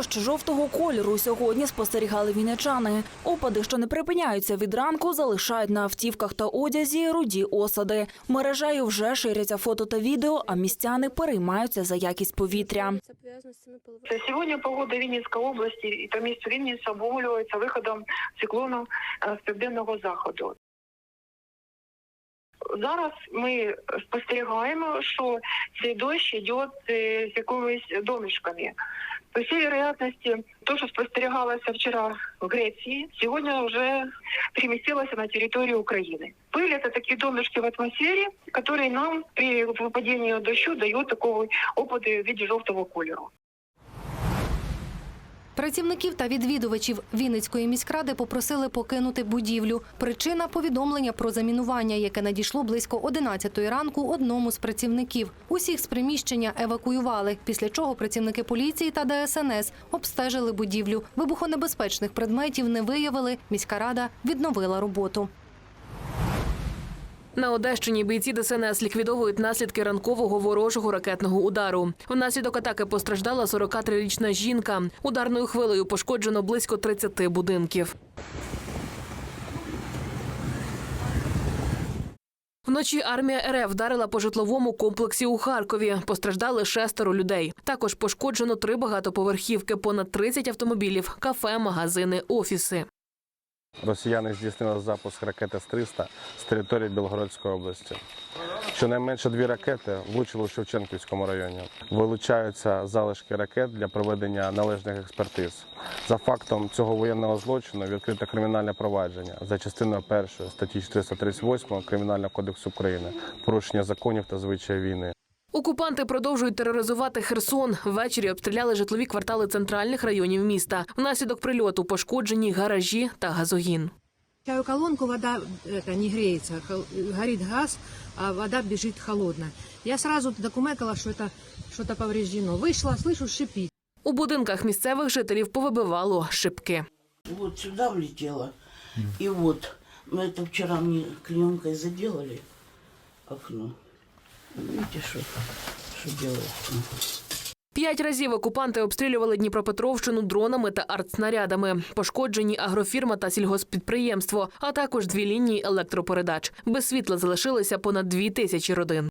Дощ жовтого кольору сьогодні спостерігали вінничани. Опади, що не припиняються від ранку, залишають на автівках та одязі руді осади. Мережею вже ширяться фото та відео, а містяни переймаються за якість повітря. Сегодня погода Вінницької області і по місту Вінниця обумовлюється виходом циклону е, з південного заходу. Зараз ми спостерігаємо, що цей дощ йде е, з якимись домішками. По всій вероятності, то, що спостерігалося вчора в Греції, сьогодні вже перемістилося на територію України. Пыль – это такие домішки в атмосфері, які нам при випадінні дощу дають такого опади в виді жовтого кольору. Працівників та відвідувачів Вінницької міськради попросили покинути будівлю. Причина повідомлення про замінування, яке надійшло близько 11 ранку одному з працівників. Усіх з приміщення евакуювали, після чого працівники поліції та ДСНС обстежили будівлю. Вибухонебезпечних предметів не виявили. Міська рада відновила роботу. На Одещині бійці ДСНС ліквідовують наслідки ранкового ворожого ракетного удару. Внаслідок атаки постраждала 43-річна жінка. Ударною хвилею пошкоджено близько 30 будинків. Вночі армія РФ вдарила по житловому комплексі у Харкові. Постраждали шестеро людей. Також пошкоджено три багатоповерхівки, понад 30 автомобілів, кафе, магазини, офіси. Росіяни здійснили запуск ракети С-300 з території Білгородської області. Щонайменше дві ракети влучили у Шевченківському районі. Вилучаються залишки ракет для проведення належних експертиз. За фактом цього воєнного злочину відкрите кримінальне провадження за частиною першої статті 438 Кримінального кодексу України порушення законів та звичаїв війни. Окупанти продовжують тероризувати Херсон. Ввечері обстріляли житлові квартали центральних районів міста. Внаслідок прильоту пошкоджені гаражі та газогін. Включаю колонку, вода это, не греется, хол- горит газ, а вода бежит холодная. Я сразу докумекала, что это что-то повреждено. Вышла, слышу, шипит. У будинках місцевих жителів повибивало шибки. Вот сюда влетело. И вот, мы это вчера мне клеенкой заделали окно. Видите, что, что делается? П'ять разів окупанти обстрілювали Дніпропетровщину дронами та артснарядами. Пошкоджені агрофірма та сільгоспідприємство, а також дві лінії електропередач. Без світла залишилися понад дві тисячі родин.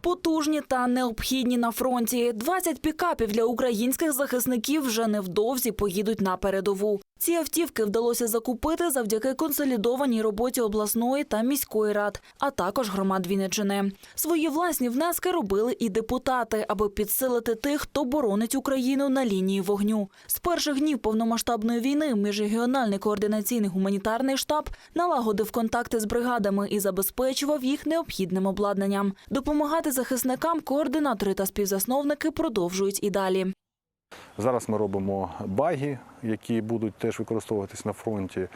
Потужні та необхідні на фронті. 20 пікапів для українських захисників вже невдовзі поїдуть на передову. Ці автівки вдалося закупити завдяки консолідованій роботі обласної та міської рад, а також громад Вінничини. Свої власні внески робили і депутати, аби підсилити тих, хто боронить Україну на лінії вогню. З перших днів повномасштабної війни міжрегіональний координаційний гуманітарний штаб налагодив контакти з бригадами і забезпечував їх необхідним обладнанням. Допомагати захисникам координатори та співзасновники продовжують і далі. Зараз ми робимо баги, які будуть теж використовуватись на фронті,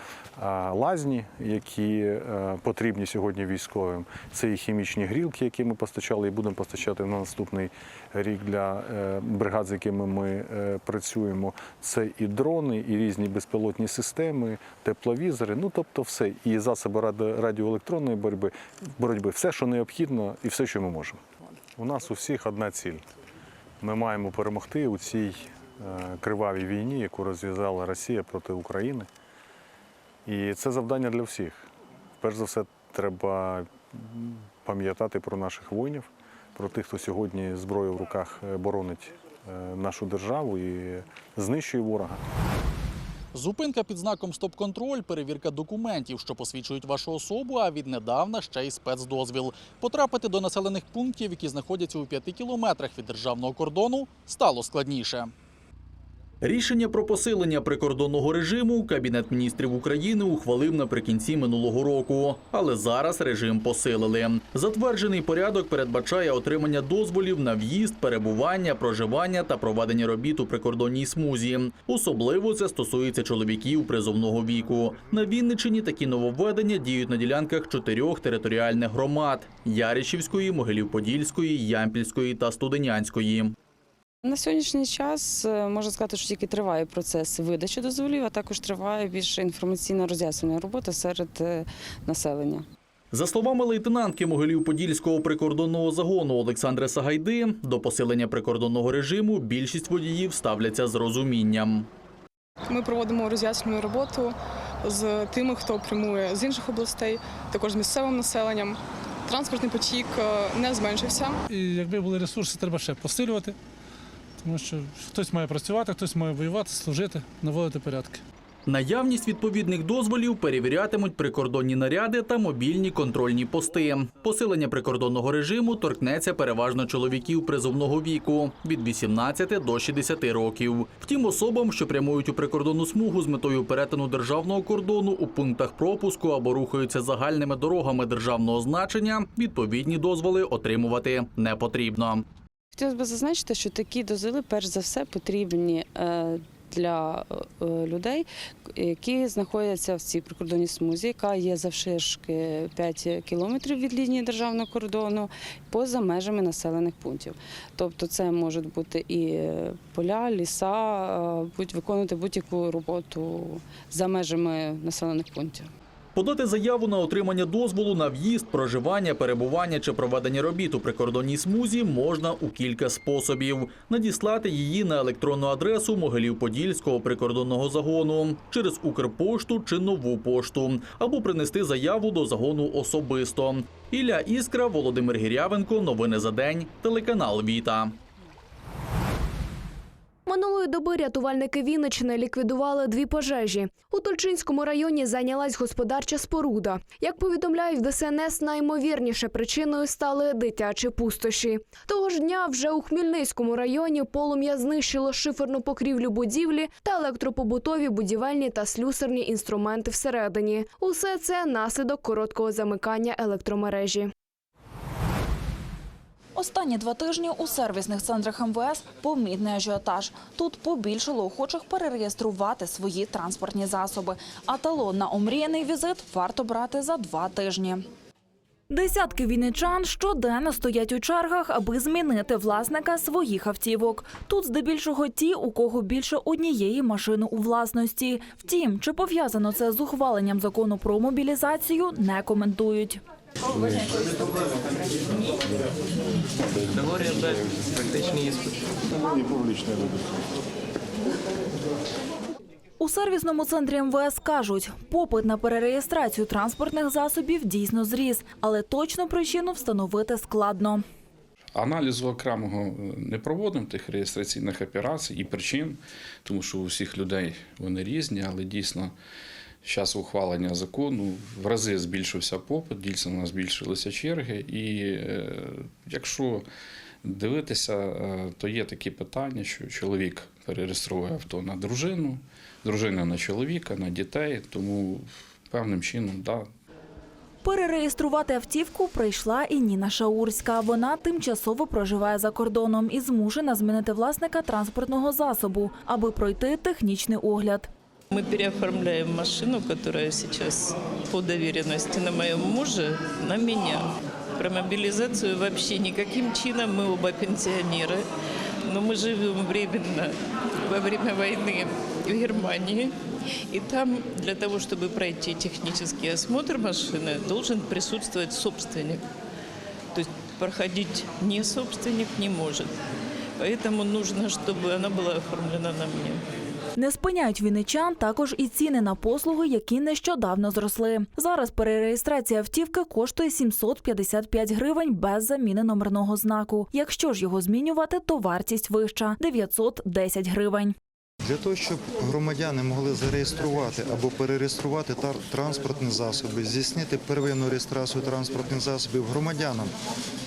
лазні, які е, потрібні сьогодні військовим. Це і хімічні грілки, які ми постачали і будемо постачати на наступний рік для е, бригад, з якими ми е, працюємо. Це і дрони, і різні безпілотні системи, тепловізори. Ну тобто, все, і засоби радіоелектронної боротьби, боротьби, все, що необхідно, і все, що ми можемо. У нас у всіх одна ціль. Ми маємо перемогти у цій е, кривавій війні, яку розв'язала Росія проти України. І це завдання для всіх. Перш за все, треба пам'ятати про наших воїнів, про тих, хто сьогодні зброю в руках е, боронить е, нашу державу і знищує ворога. Зупинка під знаком стоп-контроль, перевірка документів, що посвідчують вашу особу, а віднедавна ще й спецдозвіл. Потрапити до населених пунктів, які знаходяться у п'яти кілометрах від державного кордону, стало складніше. Рішення про посилення прикордонного режиму Кабінет міністрів України ухвалив наприкінці минулого року, але зараз режим посилили. Затверджений порядок передбачає отримання дозволів на в'їзд, перебування, проживання та проведення робіт у прикордонній смузі. Особливо це стосується чоловіків призовного віку. На Вінниччині такі нововведення діють на ділянках чотирьох територіальних громад: Яричівської, Могилів-Подільської, Ямпільської та Студенянської. На сьогоднішній час е, можна сказати, що тільки триває процес видачі дозволів, а також триває більше інформаційна роз'яснення робота серед е, населення. За словами лейтенантки Могилів-Подільського прикордонного загону Олександри Сагайди, до посилення прикордонного режиму більшість водіїв ставляться з розумінням. Ми проводимо роз'яснювальну роботу з тими, хто прямує з інших областей, також з місцевим населенням. Транспортний потік е, не зменшився. І якби були ресурси, треба ще посилювати, тому що хтось має працювати, хтось має воювати, служити, наводити порядки. Наявність відповідних дозволів перевірятимуть прикордонні наряди та мобільні контрольні пости. Посилення прикордонного режиму торкнеться переважно чоловіків призовного віку від 18 до 60 років. Втім, особам, що прямують у прикордонну смугу з метою перетину державного кордону у пунктах пропуску або рухаються загальними дорогами державного значення, відповідні дозволи отримувати не потрібно. Хотілося б зазначити, що такі дозволи, перш за все, потрібні е, для е, людей, які знаходяться в цій прикордонній смузі, яка є завширшки 5 кілометрів від лінії державного кордону, поза межами населених пунктів. Тобто це можуть бути і поля, ліса, е, будь виконувати будь-яку роботу за межами населених пунктів. Подати заяву на отримання дозволу на в'їзд, проживання, перебування чи проведення робіт у прикордонній смузі можна у кілька способів. Надіслати її на електронну адресу Могилів-Подільського прикордонного загону через Укрпошту чи нову пошту, або принести заяву до загону особисто. Ілля Іскра, Володимир Гірявенко. Новини за день. Телеканал Віта. Минулої доби рятувальники Вінничини ліквідували дві пожежі. У Тульчинському районі зайнялась господарча споруда. Як повідомляють в ДСНС, найімовірніше причиною стали дитячі пустощі. Того ж дня вже у Хмільницькому районі полум'я знищило шиферну покрівлю будівлі та електропобутові будівельні та слюсарні інструменти всередині. Усе це наслідок короткого замикання електромережі. Останні два тижні у сервісних центрах МВС помітний ажіотаж. Тут побільшало охочих перереєструвати свої транспортні засоби. А талон на омріяний візит варто брати за два тижні. Десятки вінничан щоденно стоять у чергах, аби змінити власника своїх автівок. Тут здебільшого ті, у кого більше однієї машини у власності. Втім, чи пов'язано це з ухваленням закону про мобілізацію, не коментують. Теорія далі, практичний іспит. У сервісному центрі МВС кажуть, попит на перереєстрацію транспортних засобів дійсно зріс, але точну причину встановити складно. Аналізу окремого е, не проводимо тих реєстраційних операцій і причин, тому що у всіх людей вони різні, але дійсно час ухвалення закону в рази збільшився попит, дійсно збільшилися черги. І е, якщо дивитися, е, то є такі питання, що чоловік перереєструє авто на дружину, дружина на чоловіка, на дітей, тому певним чином, да, Перереєструвати автівку прийшла і Ніна Шаурська. Вона тимчасово проживає за кордоном і змушена змінити власника транспортного засобу, аби пройти технічний огляд. Мы переоформляем машину, которая сейчас по доверенности на моем муже, на меня. Про мобилизацию вообще никаким чином, мы оба пенсионеры, но мы живем временно во время войны в Германии. И там для того, чтобы пройти технический осмотр машины, должен присутствовать собственник. То есть проходить не собственник не может. Поэтому нужно, чтобы она была оформлена на мне. Не спиняють вінничан також і ціни на послуги, які нещодавно зросли. Зараз перереєстрація автівки коштує 755 гривень без заміни номерного знаку. Якщо ж його змінювати, то вартість вища 910 гривень. Для того, щоб громадяни могли зареєструвати або перереєструвати транспортні засоби, здійснити первинну реєстрацію транспортних засобів громадянам,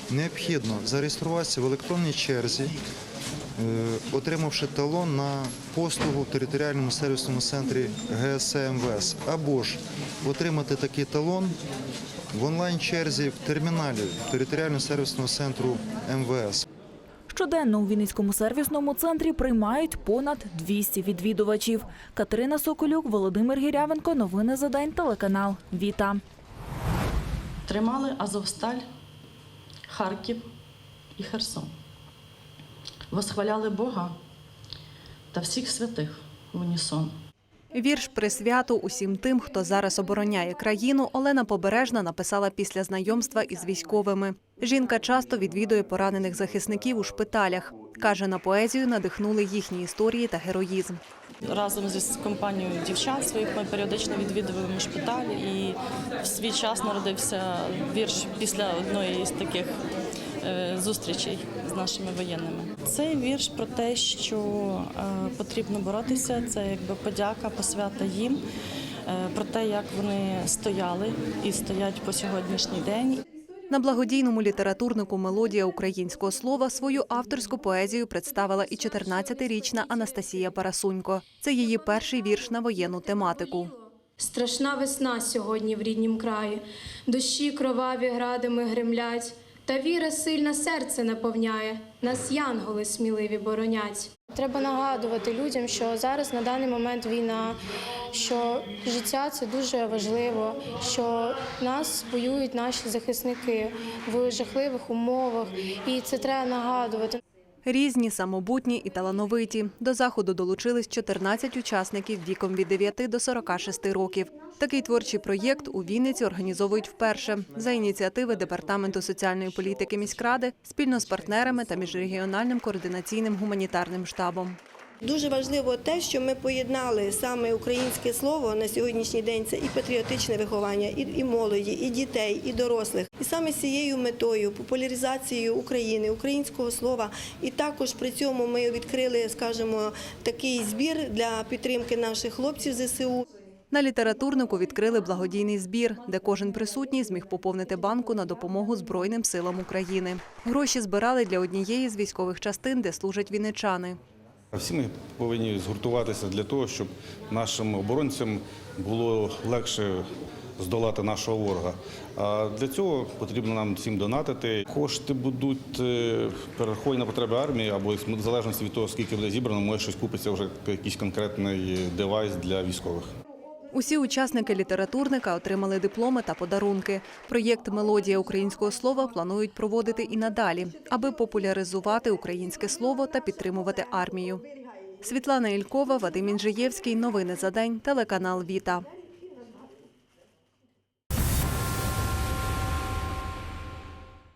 необхідно зареєструватися в електронній черзі, отримавши талон на послугу в територіальному сервісному центрі ГСМВС, або ж отримати такий талон в онлайн-черзі в терміналі територіального сервісного центру МВС. Щоденно у Вінницькому сервісному центрі приймають понад 200 відвідувачів. Катерина Соколюк, Володимир Гірявенко. Новини за день. Телеканал Віта. Тримали Азовсталь, Харків і Херсон. Восхваляли Бога та всіх святих в унісон. Вірш присвяту усім тим, хто зараз обороняє країну, Олена Побережна написала після знайомства із військовими. Жінка часто відвідує поранених захисників у шпиталях. Каже, на поезію надихнули їхні історії та героїзм. Разом зі компанією дівчат своїх ми періодично відвідуємо шпиталь, і в свій час народився вірш після одної з таких е, зустрічей з нашими воєнними. Цей вірш про те, що е, потрібно боротися, це якби подяка, посвята їм, е, про те, як вони стояли і стоять по сьогоднішній день. На благодійному літературнику Мелодія українського слова свою авторську поезію представила і 14-річна Анастасія Парасунько. Це її перший вірш на воєнну тематику. Страшна весна сьогодні в ріднім краї, дощі кроваві градами гремлять, та віра сильна серце наповняє, нас янголи сміливі боронять. Треба нагадувати людям, що зараз на даний момент війна, що життя це дуже важливо, що нас воюють наші захисники в жахливих умовах, і це треба нагадувати. Різні, самобутні і талановиті. До заходу долучились 14 учасників віком від 9 до 46 років. Такий творчий проєкт у Вінниці організовують вперше за ініціативи Департаменту соціальної політики міськради спільно з партнерами та міжрегіональним координаційним гуманітарним штабом. Дуже важливо те, що ми поєднали саме українське слово на сьогоднішній день. Це і патріотичне виховання, і, молоді, і дітей, і дорослих. І саме з цією метою популяризацією України, українського слова. І також при цьому ми відкрили, скажімо, такий збір для підтримки наших хлопців ЗСУ. На літературнику відкрили благодійний збір, де кожен присутній зміг поповнити банку на допомогу Збройним силам України. Гроші збирали для однієї з військових частин, де служать вінничани. Всі ми повинні згуртуватися для того, щоб нашим оборонцям було легше здолати нашого ворога. А для цього потрібно нам всім донатити. Кошти будуть е, перераховані на потреби армії, або в залежності від того, скільки буде зібрано, може щось купиться вже якийсь конкретний девайс для військових. Усі учасники літературника отримали дипломи та подарунки. Проєкт Мелодія українського слова планують проводити і надалі, аби популяризувати українське слово та підтримувати армію. Світлана Ількова, Вадим Інжиєвський. Новини за день. Телеканал Віта.